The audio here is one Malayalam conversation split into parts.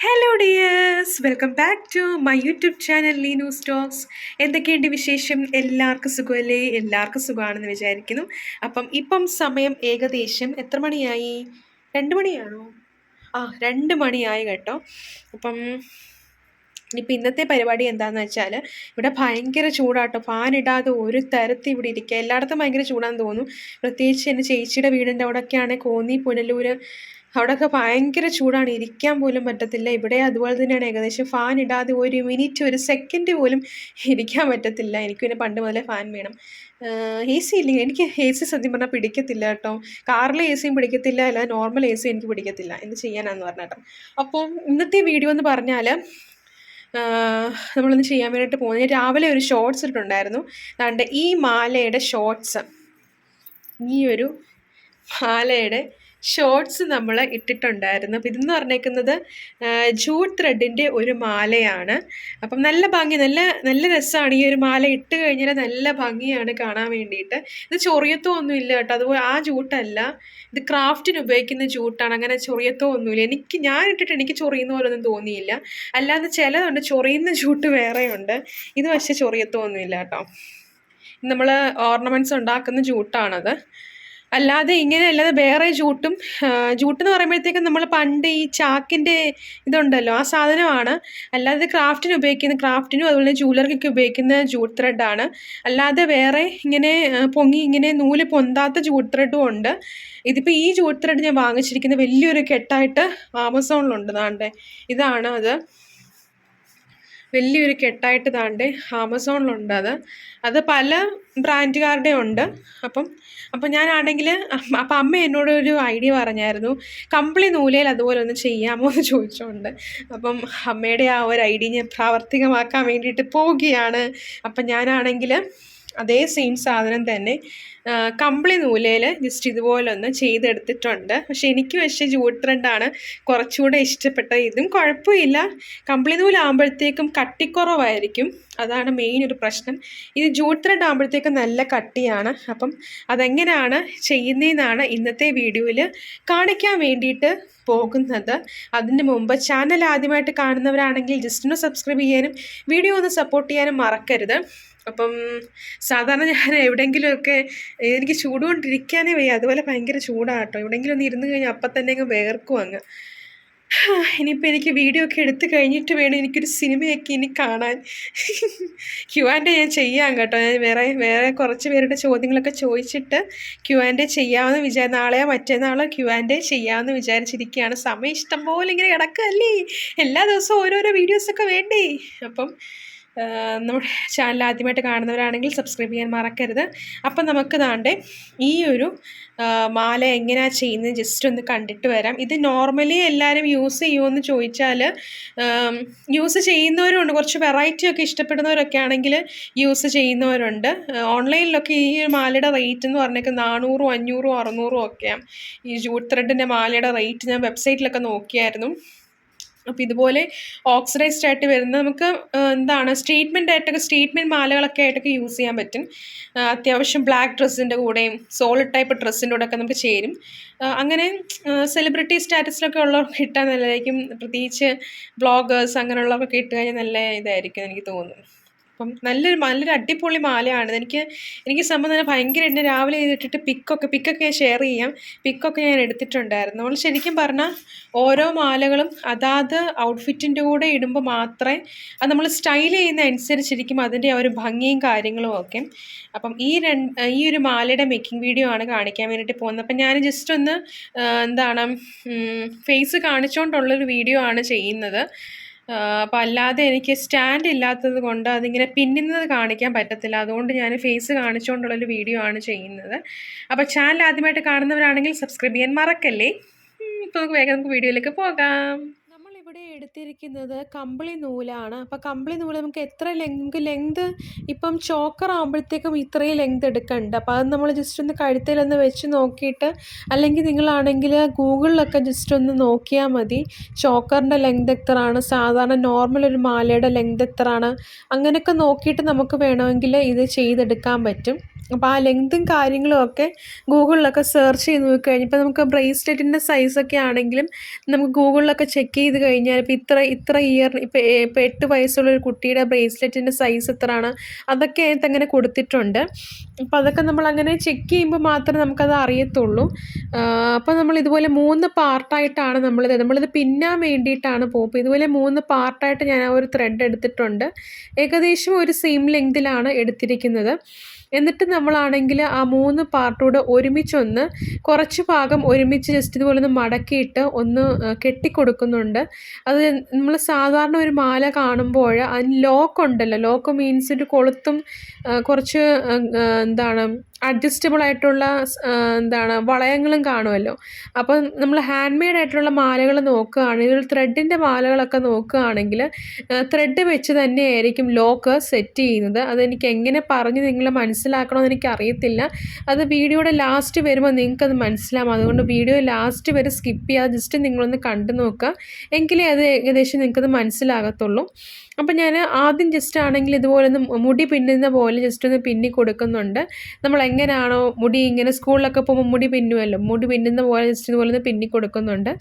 Hello dears welcome back to my YouTube channel Leenu stocks എന്തൊക്കെയുണ്ട് വിശേഷം? എല്ലാവർക്കും സുഖമല്ലേ? എല്ലാവർക്കും സുഖമാണെന്ന് വിചാരിക്കുന്നു. അപ്പം ഇപ്പം സമയം ഏകദേശം എത്ര മണിയായി? രണ്ട് മണിയാണോ? ആ രണ്ട് മണിയായി കേട്ടോ. അപ്പം ഇപ്പം ഇന്നത്തെ പരിപാടി എന്താണെന്ന് വെച്ചാൽ ഇവിടെ ഭയങ്കര ചൂടാട്ടോ. ഫാൻ ഇടാതെ ഒരു തരത്തിൽ ഇവിടെ ഇരിക്കുക. എല്ലായിടത്തും ഭയങ്കര ചൂടാന്ന് തോന്നുന്നു. പ്രത്യേകിച്ച് എന്റെ ചേച്ചിയുടെ വീടിന്റെ അവിടെയൊക്കെയാണ് കോന്നി പുനലൂർ അവിടെയൊക്കെ ഭയങ്കര ചൂടാണ്. ഇരിക്കാൻ പോലും പറ്റത്തില്ല. ഇവിടെ അതുപോലെ തന്നെയാണ് ഏകദേശം ഫാൻ ഇടാതെ ഒരു മിനിറ്റ് ഒരു സെക്കൻഡ് പോലും ഇരിക്കാൻ പറ്റത്തില്ല. എനിക്ക് പിന്നെ പണ്ട് മുതലേ ഫാൻ വേണം. എ സി ഇല്ലെങ്കിൽ എനിക്ക് എ സി സത്യം പറഞ്ഞാൽ പിടിക്കത്തില്ല കേട്ടോ. കാറിലെ എ സിയും പിടിക്കത്തില്ല. അല്ല നോർമൽ എ സി എനിക്ക് പിടിക്കത്തില്ല. എന്ത് ചെയ്യാനാന്ന് പറഞ്ഞേട്ടോ അപ്പോൾ ഇന്നത്തെ വീഡിയോ എന്ന് പറഞ്ഞാൽ നമ്മളിന്ന് ചെയ്യാൻ വേണ്ടിയിട്ട് പോകുന്നത്. രാവിലെ ഒരു ഷോർട്സ് ഇട്ടുണ്ടായിരുന്നു അതുകൊണ്ട് ഈ മാലയുടെ ഷോർട്സ് ഈ ഒരു മാലയുടെ ഷോർട്സ് നമ്മൾ ഇട്ടിട്ടുണ്ടായിരുന്നു. അപ്പം ഇതെന്ന് പറഞ്ഞേക്കുന്നത് ജൂട്ട് ത്രെഡിന്റെ ഒരു മാലയാണ്. അപ്പം നല്ല ഭംഗി നല്ല നല്ല രസമാണ് ഈ ഒരു മാല ഇട്ട് കഴിഞ്ഞാൽ നല്ല ഭംഗിയാണ് കാണാൻ വേണ്ടിയിട്ട്. ഇത് ചൊറിയത്തോ ഒന്നുമില്ല കേട്ടോ. അതുപോലെ ആ ജൂട്ടല്ല. ഇത് ക്രാഫ്റ്റിന് ഉപയോഗിക്കുന്ന ജൂട്ടാണ്. അങ്ങനെ ചൊറിയത്തോ ഒന്നുമില്ല എനിക്ക് ഞാൻ ഇട്ടിട്ട് എനിക്ക് ചൊറിയുന്ന പോലെ ഒന്നും തോന്നിയില്ല. അല്ലാതെ ചിലതുണ്ട്. ചൊറിയുന്ന ജൂട്ട് വേറെയുണ്ട്. ഇത് പക്ഷേ ചൊറിയത്തോ ഒന്നുമില്ല കേട്ടോ നമ്മൾ ഓർണമെന്റ്സ് ഉണ്ടാക്കുന്ന ജൂട്ടാണത്. അല്ലാതെ ഇങ്ങനെ അല്ലാതെ വേറെ ജൂട്ടും ജൂട്ട് എന്ന് പറയുമ്പോഴത്തേക്കും നമ്മൾ പണ്ട് ഈ ചാക്കിന്റെ ഇതുണ്ടല്ലോ ആ സാധനമാണ്. അല്ലാതെ ക്രാഫ്റ്റിന് ഉപയോഗിക്കുന്ന ക്രാഫ്റ്റിനും അതുപോലെ ജൂലറിക്കൊക്കെ ഉപയോഗിക്കുന്ന ജൂട്ട് ത്രെഡാണ്. അല്ലാതെ വേറെ ഇങ്ങനെ പൊങ്ങി ഇങ്ങനെ നൂൽ പൊന്താത്ത ജൂട്ട് ത്രെഡും ഉണ്ട്. ഇതിപ്പോൾ ഈ ജൂട്ട് ത്രെഡ് ഞാൻ വാങ്ങിച്ചിരിക്കുന്ന വലിയൊരു കെട്ടായിട്ട് ആമസോണിലുണ്ട് താണ്ടെ ഇതാണ് അത്. വലിയൊരു കെട്ടായിട്ട് താണ്ട് ആമസോണിലുണ്ട് അത്. അത് പല ബ്രാൻഡുകാരുടെ ഉണ്ട്. അപ്പം അപ്പം ഞാനാണെങ്കിൽ അപ്പം അമ്മ എന്നോട് ഒരു ഐഡിയ പറഞ്ഞായിരുന്നു കമ്പിളി നൂലയിൽ അതുപോലെ ഒന്ന് ചെയ്യാമോ? എന്ന് ചോദിച്ചുകൊണ്ട് അപ്പം അമ്മയുടെ ആ ഒരു ഐഡിയ ഞാൻ പ്രാവർത്തികമാക്കാൻ വേണ്ടിയിട്ട് പോവുകയാണ്. അപ്പം ഞാനാണെങ്കിൽ അതേ സെയിം സാധനം തന്നെ കമ്പിളി നൂലയിൽ ജസ്റ്റ് ഇതുപോലെ ഒന്ന് ചെയ്തെടുത്തിട്ടുണ്ട്. പക്ഷേ എനിക്ക് പക്ഷേ ജൂട്ട് ത്രെഡാണ് കുറച്ചുകൂടെ ഇഷ്ടപ്പെട്ടത് ഇതും. കുഴപ്പമില്ല. കമ്പിളി നൂലാകുമ്പോഴത്തേക്കും കട്ടിക്കുറവായിരിക്കും. അതാണ് മെയിൻ ഒരു പ്രശ്നം. ഇത് ജൂട്ട് ത്രെഡ് ആകുമ്പോഴത്തേക്കും നല്ല കട്ടിയാണ്. അപ്പം അതെങ്ങനെയാണ് ചെയ്യുന്നതെന്നാണ് ഇന്നത്തെ വീഡിയോയിൽ കാണിക്കാൻ വേണ്ടിയിട്ട് പോകുന്നത്. അതിന് മുമ്പ് ചാനൽ ആദ്യമായിട്ട് കാണുന്നവരാണെങ്കിൽ ജസ്റ്റ് ഒന്ന് സബ്സ്ക്രൈബ് ചെയ്യാനും വീഡിയോ ഒന്ന് സപ്പോർട്ട് ചെയ്യാനും മറക്കരുത്. അപ്പം സാധാരണ ഞാൻ എവിടെയെങ്കിലുമൊക്കെ എനിക്ക് ചൂടുകൊണ്ടിരിക്കാനേ വയ്യ. അതുപോലെ ഭയങ്കര ചൂടാണ് കേട്ടോ എവിടെയെങ്കിലും ഒന്ന് ഇരുന്ന് കഴിഞ്ഞാൽ അപ്പം തന്നെ അങ്ങ് വേർക്കും അങ്ങ്. ഇനിയിപ്പോൾ എനിക്ക് വീഡിയോ ഒക്കെ എടുത്തു കഴിഞ്ഞിട്ട് വേണം എനിക്കൊരു സിനിമയൊക്കെ ഇനി കാണാൻ. ക്യു ആൻഡ് ഞാൻ ചെയ്യാം കേട്ടോ. ഞാൻ വേറെ വേറെ കുറച്ച് പേരുടെ ചോദ്യങ്ങളൊക്കെ ചോദിച്ചിട്ട് ക്യു ആൻഡ് ചെയ്യാമെന്ന് വിചാരിച്ച നാളെയോ മറ്റേന്നാളോ ക്യു ആൻഡ് ചെയ്യാമെന്ന് വിചാരിച്ചിരിക്കുകയാണ്. സമയം ഇഷ്ടം പോലെ ഇങ്ങനെ കിടക്കുകയല്ലേ എല്ലാ ദിവസവും ഓരോരോ വീഡിയോസൊക്കെ വേണ്ടേ? അപ്പം നമ്മുടെ ചാനൽ ആദ്യമായിട്ട് കാണുന്നവരാണെങ്കിൽ സബ്സ്ക്രൈബ് ചെയ്യാൻ മറക്കരുത്. അപ്പം നമുക്ക് താണ്ടെ ഈ ഒരു മാല എങ്ങനെയാണ് ചെയ്യുന്നത് ജസ്റ്റ് ഒന്ന് കണ്ടിട്ട് വരാം. ഇത് നോർമലി എല്ലാവരും യൂസ് ചെയ്യുമെന്ന് ചോദിച്ചാൽ യൂസ് ചെയ്യുന്നവരുണ്ട്. കുറച്ച് വെറൈറ്റി ഒക്കെ ഇഷ്ടപ്പെടുന്നവരൊക്കെ ആണെങ്കിൽ യൂസ് ചെയ്യുന്നവരുണ്ട്. ഓൺലൈനിലൊക്കെ ഈ ഒരു മാലയുടെ റേറ്റ് എന്ന് പറഞ്ഞൊക്കെ നാനൂറും അഞ്ഞൂറും അറുന്നൂറും ഒക്കെയാണ് ഈ ജൂട്ട് ത്രെഡിന്റെ മാലയുടെ റേറ്റ് ഞാൻ വെബ്സൈറ്റിലൊക്കെ നോക്കിയായിരുന്നു. അപ്പോൾ ഇതുപോലെ ഓക്സിഡൈസ്ഡ് ആയിട്ട് വരുന്ന നമുക്ക് എന്താണ് സ്റ്റേറ്റ്മെന്റ് ആയിട്ടൊക്കെ സ്റ്റേറ്റ്മെന്റ് മാലകളൊക്കെ ആയിട്ടൊക്കെ യൂസ് ചെയ്യാൻ പറ്റും. അത്യാവശ്യം ബ്ലാക്ക് ഡ്രസ്സിന്റെ കൂടെയും സോളിഡ് ടൈപ്പ് ഡ്രസ്സിന്റെ കൂടെ ഒക്കെ നമുക്ക് ചേരും. അങ്ങനെ സെലിബ്രിറ്റി സ്റ്റാറ്റസിലൊക്കെ ഉള്ളവർക്ക് കിട്ടാൻ നല്ലതായിരിക്കും. പ്രത്യേകിച്ച് ബ്ലോഗേഴ്സ് അങ്ങനെയുള്ളവർക്ക് കഴിഞ്ഞാൽ നല്ല ഇതായിരിക്കും എനിക്ക് തോന്നുന്നു. അപ്പം നല്ലൊരു നല്ലൊരു അടിപൊളി മാലയാണ്. എനിക്ക് എനിക്ക് സംബന്ധം തന്നെ ഭയങ്കര എന്നെ രാവിലെ ചെയ്തിട്ടിട്ട് പിക്കൊക്കെ പിക്കൊക്കെ ഞാൻ ഷെയർ ചെയ്യാം. പിക്കൊക്കെ ഞാൻ എടുത്തിട്ടുണ്ടായിരുന്നു. നമ്മൾ ശരിക്കും പറഞ്ഞാൽ ഓരോ മാലകളും അതാത് ഔട്ട്ഫിറ്റിന്റെ കൂടെ ഇടുമ്പോൾ മാത്രമേ അത് നമ്മൾ സ്റ്റൈൽ ചെയ്യുന്ന അനുസരിച്ചിരിക്കും അതിന്റെ ആ ഒരു ഭംഗിയും കാര്യങ്ങളും ഒക്കെ. അപ്പം ഈ രണ്ട് ഈ ഒരു മാലയുടെ മേക്കിംഗ് വീഡിയോ ആണ് കാണിക്കാൻ വേണ്ടിയിട്ട് പോകുന്നത്. അപ്പം ഞാൻ ജസ്റ്റ് ഒന്ന് എന്താണ് ഫേസ് കാണിച്ചുകൊണ്ടുള്ളൊരു വീഡിയോ ആണ് ചെയ്യുന്നത്. അപ്പോൾ അല്ലാതെ എനിക്ക് സ്റ്റാൻഡ് ഇല്ലാത്തത് കൊണ്ട് അതിങ്ങനെ പിന്നുന്നത് കാണിക്കാൻ പറ്റത്തില്ല. അതുകൊണ്ട് ഞാൻ ഫേസ് കാണിച്ചുകൊണ്ടുള്ള ഒരു വീഡിയോ ആണ് ചെയ്യുന്നത്. അപ്പോൾ ചാനൽ ആദ്യമായിട്ട് കാണുന്നവരാണെങ്കിൽ സബ്സ്ക്രൈബ് ചെയ്യാൻ മറക്കല്ലേ? ഇപ്പൊ നമുക്ക് വേഗം നമുക്ക് വീഡിയോയിലേക്ക് പോകാം. നമ്മളിവിടെ എടുത്തിരിക്കുന്നത് കമ്പിളി നൂലാണ്. അപ്പോൾ കമ്പിളി നൂൽ നമുക്ക് എത്ര ലെങ്ക് ലെങ്ത് ഇപ്പം ചോക്കർ ആകുമ്പോഴത്തേക്കും ഇത്രയും ലെങ്ത് എടുക്കണ്ട. അപ്പോൾ അത് നമ്മൾ ജസ്റ്റ് ഒന്ന് കഴുത്തിലൊന്ന് വെച്ച് നോക്കിയിട്ട് അല്ലെങ്കിൽ നിങ്ങളാണെങ്കിൽ ഗൂഗിളിലൊക്കെ ജസ്റ്റ് ഒന്ന് നോക്കിയാൽ മതി. ചോക്കറിന്റെ ലെങ്ത് എത്രയാണ്? സാധാരണ നോർമൽ ഒരു മാലയുടെ ലെങ്ത് എത്രയാണ്? അങ്ങനെയൊക്കെ നോക്കിയിട്ട് നമുക്ക് വേണമെങ്കിൽ ഇത് ചെയ്തെടുക്കാൻ പറ്റും. അപ്പോൾ ആ ലെങ്തും കാര്യങ്ങളും ഒക്കെ ഗൂഗിളിലൊക്കെ സെർച്ച് ചെയ്ത് നോക്കി കഴിഞ്ഞപ്പോൾ നമുക്ക് ബ്രേസ്ലെറ്റിന്റെ സൈസൊക്കെ ആണെങ്കിലും നമുക്ക് ഗൂഗിളിലൊക്കെ ചെക്ക് ചെയ്ത് കഴിഞ്ഞാൽ ഇപ്പോൾ ഇത്ര ഇത്ര ഇയർ ഇപ്പോൾ ഇപ്പോൾ എട്ട് വയസ്സുള്ള ഒരു കുട്ടിയുടെ ബ്രേസ്ലെറ്റിന്റെ സൈസ് എത്രയാണ് അതൊക്കെ അതിനകത്ത് അങ്ങനെ കൊടുത്തിട്ടുണ്ട്. അപ്പോൾ അതൊക്കെ നമ്മൾ അങ്ങനെ ചെക്ക് ചെയ്യുമ്പോൾ മാത്രമേ നമുക്കത് അറിയത്തുള്ളൂ. അപ്പോൾ നമ്മൾ ഇതുപോലെ മൂന്ന് പാർട്ടായിട്ടാണ് നമ്മളിത് നമ്മളിത് പിന്നാൻ വേണ്ടിയിട്ടാണ് പോപ്പ് ഇതുപോലെ മൂന്ന് പാർട്ടായിട്ട് ഞാൻ ആ ഒരു ത്രെഡ് എടുത്തിട്ടുണ്ട്. ഏകദേശം ഒരു സെയിം ലെങ്തിലാണ് എടുത്തിരിക്കുന്നത്. എന്നിട്ട് നമ്മളാണെങ്കിൽ ആ മൂന്ന് പാർട്ടൂടെ ഒരുമിച്ചൊന്ന് കുറച്ച് ഭാഗം ഒരുമിച്ച് ജസ്റ്റ് ഇതുപോലെ ഒന്ന് മടക്കിയിട്ട് ഒന്ന് കെട്ടിക്കൊടുക്കുന്നുണ്ട്. അത് നമ്മൾ സാധാരണ ഒരു മാല കാണുമ്പോൾ അതിന് ലോക്ക് ഉണ്ടല്ലോ. ലോക്ക് മീൻസ് ഒരു കൊളുത്തും കുറച്ച് എന്താണ് അഡ്ജസ്റ്റബിൾ ആയിട്ടുള്ള എന്താണ് വളയങ്ങളും കാണുമല്ലോ. അപ്പം നമ്മൾ ഹാൻഡ് മെയ്ഡ് ആയിട്ടുള്ള മാലകൾ നോക്കുകയാണെങ്കിൽ ത്രെഡിന്റെ മാലകളൊക്കെ നോക്കുകയാണെങ്കിൽ ത്രെഡ് വെച്ച് തന്നെയായിരിക്കും ലോക്ക് സെറ്റ് ചെയ്യുന്നത്. അതെനിക്ക് എങ്ങനെ പറഞ്ഞ് നിങ്ങൾ മനസ്സിലാക്കണമെന്ന് എനിക്ക് അറിയത്തില്ല അത് വീഡിയോയുടെ ലാസ്റ്റ് വരുമ്പോൾ നിങ്ങൾക്കത് മനസ്സിലാവും. അതുകൊണ്ട് വീഡിയോ ലാസ്റ്റ് വരെ സ്കിപ്പ് ചെയ്യാതെ ജസ്റ്റ് നിങ്ങളൊന്ന് കണ്ടു നോക്കുക. എങ്കിലേ അത് ഏകദേശം നിങ്ങൾക്കത് മനസ്സിലാകത്തുള്ളൂ. അപ്പം ഞാൻ ആദ്യം ജസ്റ്റ് ആണെങ്കിൽ ഇതുപോലെ ഒന്ന് മുടി പിന്നുന്ന പോലെ ജസ്റ്റ് ഒന്ന് പിന്നി കൊടുക്കുന്നുണ്ട്. നമ്മൾ എങ്ങനെയാണോ മുടി ഇങ്ങനെ സ്കൂളിലൊക്കെ പോകുമ്പോൾ മുടി പിന്നുമല്ലോ മുടി പിന്നുന്ന പോലെ ജസ്റ്റ് ഇതുപോലെ ഒന്ന് പിന്നി കൊടുക്കുന്നുണ്ട്.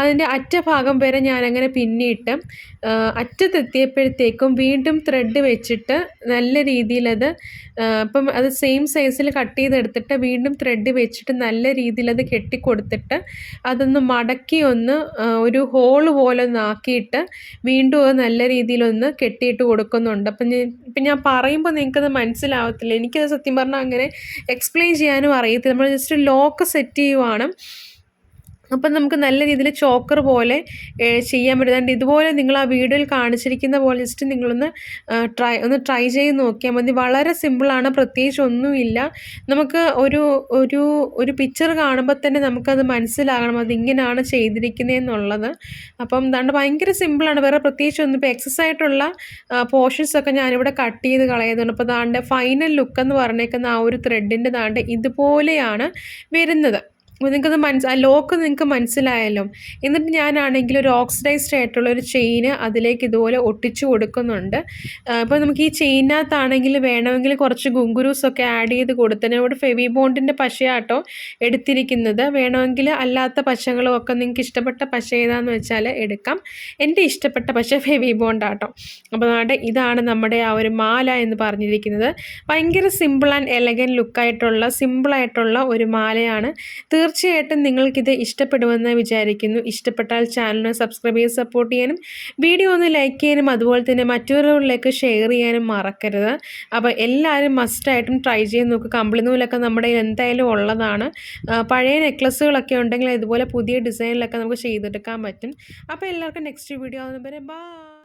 അതിന്റെ അറ്റ ഭാഗം വരെ ഞാനങ്ങനെ പിന്നിയിട്ട് അറ്റത്തെത്തിയപ്പോഴത്തേക്കും വീണ്ടും ത്രെഡ് വെച്ചിട്ട് നല്ല രീതിയിലത് അപ്പം അത് സെയിം സൈസിൽ കട്ട് ചെയ്തെടുത്തിട്ട് വീണ്ടും ത്രെഡ് വെച്ചിട്ട് നല്ല രീതിയിലത് കെട്ടിക്കൊടുത്തിട്ട് അതൊന്ന് മടക്കി ഒന്ന് ഒരു ഹോൾ പോലെ ഒന്ന് ആക്കിയിട്ട് വീണ്ടും അത് നല്ല രീതിയിലൊന്ന് കെട്ടിയിട്ട് കൊടുക്കുന്നുണ്ട്. അപ്പം ഞാൻ ഇപ്പം ഞാൻ പറയുമ്പോൾ നിങ്ങൾക്കത് മനസ്സിലാവത്തില്ല. എനിക്കത് സത്യം പറഞ്ഞാൽ അങ്ങനെ എക്സ്പ്ലെയിൻ ചെയ്യാനും അറിയത്തില്ല. നമ്മൾ ജസ്റ്റ് ലോക്ക് സെറ്റ് ചെയ്യുവാണ്. അപ്പം നമുക്ക് നല്ല രീതിയിൽ ചോക്കർ പോലെ ചെയ്യാൻ പറ്റുന്നുണ്ട് ഇതുപോലെ നിങ്ങൾ ആ വീഡിയോയിൽ കാണിച്ചിരിക്കുന്ന പോലെ ജസ്റ്റ് നിങ്ങളൊന്ന് ട്രൈ ഒന്ന് ട്രൈ ചെയ്ത് നോക്കിയാൽ മതി. വളരെ സിമ്പിളാണ് പ്രത്യേകിച്ച് ഒന്നുമില്ല. നമുക്ക് ഒരു ഒരു ഒരു പിക്ചർ കാണുമ്പോൾ തന്നെ നമുക്കത് മനസ്സിലാകണം അത് ഇങ്ങനെയാണ് ചെയ്തിരിക്കുന്നതെന്നുള്ളത് അപ്പം എന്താണ്ട് ഭയങ്കര സിമ്പിളാണ് വേറെ പ്രത്യേകിച്ച് ഒന്നും ഇപ്പോൾ എക്സസ് ആയിട്ടുള്ള പോർഷൻസ് ഒക്കെ ഞാനിവിടെ കട്ട് ചെയ്ത് കളയുന്നുണ്ട് അപ്പോൾ ദാണ്ട് ഫൈനൽ ലുക്ക് എന്ന് പറഞ്ഞേക്കുന്ന ആ ഒരു ത്രെഡിന്റെ ദാണ്ട് ഇതുപോലെയാണ് വരുന്നത്. നിങ്ങൾക്കത് മനസ്സ് ആ ലോക്ക് നിങ്ങൾക്ക് മനസ്സിലായല്ലോ. എന്നിട്ട് ഞാനാണെങ്കിൽ ഒരു ഓക്സിഡൈസ്ഡ് ആയിട്ടുള്ള ഒരു ചെയിന് അതിലേക്ക് ഇതുപോലെ ഒട്ടിച്ചു കൊടുക്കുന്നുണ്ട്. അപ്പോൾ നമുക്ക് ഈ ചെയിനകത്താണെങ്കിൽ വേണമെങ്കിൽ കുറച്ച് ഗുങ്കുരൂസൊക്കെ ആഡ് ചെയ്ത് കൊടുത്തതിന് ഇവിടെ ഫെവി ബോണ്ടിന്റെ പശയാട്ടോ എടുത്തിരിക്കുന്നത്. വേണമെങ്കിൽ അല്ലാത്ത പശകളും ഒക്കെ നിങ്ങൾക്ക് ഇഷ്ടപ്പെട്ട പശ ഏതാണെന്ന് വെച്ചാൽ എടുക്കാം. എന്റെ ഇഷ്ടപ്പെട്ട പശ ഫെവി ബോണ്ടാട്ടോ അപ്പോൾ നാട്ടെ ഇതാണ് നമ്മുടെ ആ ഒരു മാല എന്ന് പറഞ്ഞിരിക്കുന്നത്. ഭയങ്കര സിമ്പിൾ ആൻഡ് എലഗൻ ലുക്കായിട്ടുള്ള സിമ്പിളായിട്ടുള്ള ഒരു മാലയാണ്. തീർച്ചയായിട്ടും നിങ്ങൾക്കിത് ഇഷ്ടപ്പെടുമെന്ന് വിചാരിക്കുന്നു. ഇഷ്ടപ്പെട്ടാൽ ചാനലിനെ സബ്സ്ക്രൈബ് ചെയ്ത് സപ്പോർട്ട് ചെയ്യാനും വീഡിയോ ഒന്ന് ലൈക്ക് ചെയ്യാനും അതുപോലെ തന്നെ മറ്റുള്ളവരിലേക്ക് ഷെയർ ചെയ്യാനും മറക്കരുത്. അപ്പോൾ എല്ലാവരും മസ്റ്റായിട്ടും ട്രൈ ചെയ്ത് നോക്കുക കമ്പിളി നൂലൊക്കെ നമ്മുടെ എന്തായാലും ഉള്ളതാണ്. പഴയ നെക്ലസ്സുകളൊക്കെ ഉണ്ടെങ്കിൽ ഇതുപോലെ പുതിയ ഡിസൈനിലൊക്കെ നമുക്ക് ചെയ്തെടുക്കാൻ പറ്റും. അപ്പോൾ എല്ലാവർക്കും നെക്സ്റ്റ് വീഡിയോ ആവുന്ന ബൈ